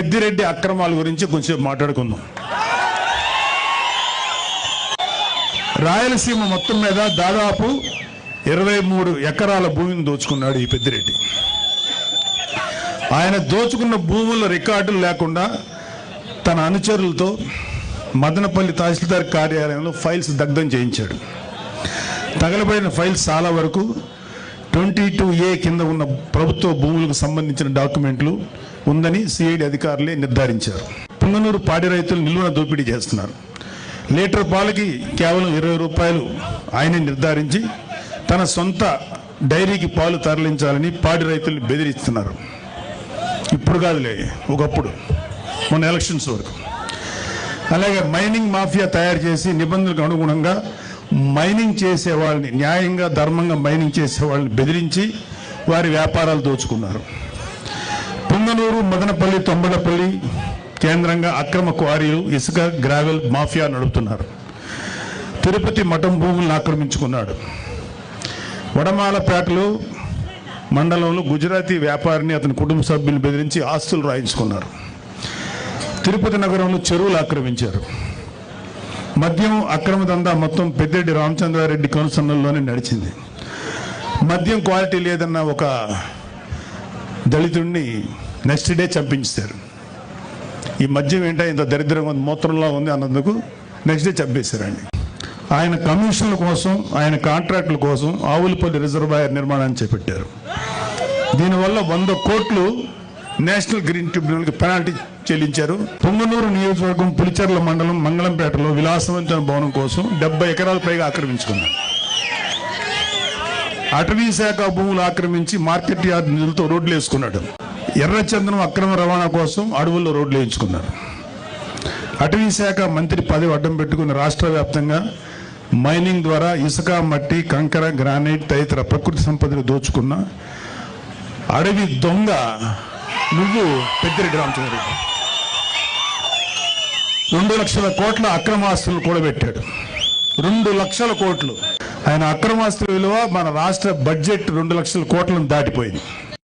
పెద్దిరెడ్డి అక్రమాల గురించి కొంచెం మాట్లాడుకుందాం. రాయలసీమ మొత్తం మీద దాదాపు ఇరవై మూడు ఎకరాల భూమిని దోచుకున్నాడు ఈ పెద్దిరెడ్డి. ఆయన దోచుకున్న భూముల రికార్డులు లేకుండా తన అనుచరులతో మదనపల్లి తహసీల్దార్ కార్యాలయంలో ఫైల్స్ దగ్ధం చేయించాడు. తగలబడిన ఫైల్స్ చాలా వరకు ట్వంటీ టూ ఏ కింద ఉన్న ప్రభుత్వ భూములకు సంబంధించిన డాక్యుమెంట్లు ఉందని సిఐడి అధికారులే నిర్ధారించారు. పుంగనూరు పాడి రైతులు నిల్వన దోపిడీ చేస్తున్నారు. లీటర్ పాలకి కేవలం ఇరవై రూపాయలు ఆయనే నిర్ధారించి తన సొంత డైరీకి పాలు తరలించాలని పాడి రైతుల్ని బెదిరిస్తున్నారు. ఇప్పుడు కాదులే ఒకప్పుడు మొన్న ఎలక్షన్స్ వరకు. అలాగే మైనింగ్ మాఫియా తయారు చేసి నిబంధనలకు అనుగుణంగా మైనింగ్ చేసే వాళ్ళని న్యాయంగా ధర్మంగా మైనింగ్ చేసే వాళ్ళని బెదిరించి వారి వ్యాపారాలు దోచుకున్నారు. పుంగనూరు మదనపల్లి తొంబడపల్లి కేంద్రంగా అక్రమ క్వారీలు ఇసుక గ్రావెల్ మాఫియా నడుపుతున్నారు. తిరుపతి మఠం భూములను ఆక్రమించుకున్నాడు. వడమాలపేటలో మండలంలో గుజరాతీ వ్యాపారిని అతని కుటుంబ సభ్యులు బెదిరించి ఆస్తులు రాయించుకున్నారు. తిరుపతి నగరంలో చెరువులు ఆక్రమించారు. మద్యం అక్రమ దందా మొత్తం పెద్దిరెడ్డి రామచంద్రారెడ్డి కనుసన్నల్లోనే నడిచింది. మద్యం క్వాలిటీ లేదన్న ఒక దళితుడిని నెక్స్ట్ డే చంపించారు. ఈ మద్యం ఏంటో ఇంత దరిద్రంగా ఉంది మూత్రంలో ఉంది అన్నందుకు నెక్స్ట్ డే చంపేశారండి ఆయన కమిషన్ల కోసం ఆయన కాంట్రాక్టుల కోసం ఆవులపల్లి రిజర్వాయర్ నిర్మాణాన్ని చేపట్టారు. దీనివల్ల వంద కోట్లు నేషనల్ గ్రీన్ ట్రిబ్యునల్కి పెనాల్టీ చెల్లించారు. పొంగనూరు నియోజకవర్గం పులిచెర్ల మండలం మంగళంపేటలో విలాసవంతమైన భవనం కోసం డెబ్బై ఎకరాల పైగా ఆక్రమించుకున్నారు. అటవీ శాఖ భూములు ఆక్రమించి మార్కెట్ యార్డ్ నిధులతో రోడ్లు వేసుకున్నాడు. ఎర్రచందనం అక్రమ రవాణా కోసం అడవుల్లో రోడ్లు వేయించుకున్నారు. అటవీ శాఖ మంత్రి పదవి అడ్డం పెట్టుకుని రాష్ట్ర వ్యాప్తంగా మైనింగ్ ద్వారా ఇసుక మట్టి కంకర గ్రానైట్ తదితర ప్రకృతి సంపదను దోచుకున్న అడవి దొంగ నువ్వు పెద్దిరెడ్డి రామచంద్రరెడ్డి. రెండు లక్షల కోట్ల అక్రమాస్తులు కూడబెట్టాడు. రెండు లక్షల కోట్లు. ఆయన అక్రమాస్తుల విలువ మన రాష్ట్ర బడ్జెట్ రెండు లక్షల కోట్లను దాటిపోయింది.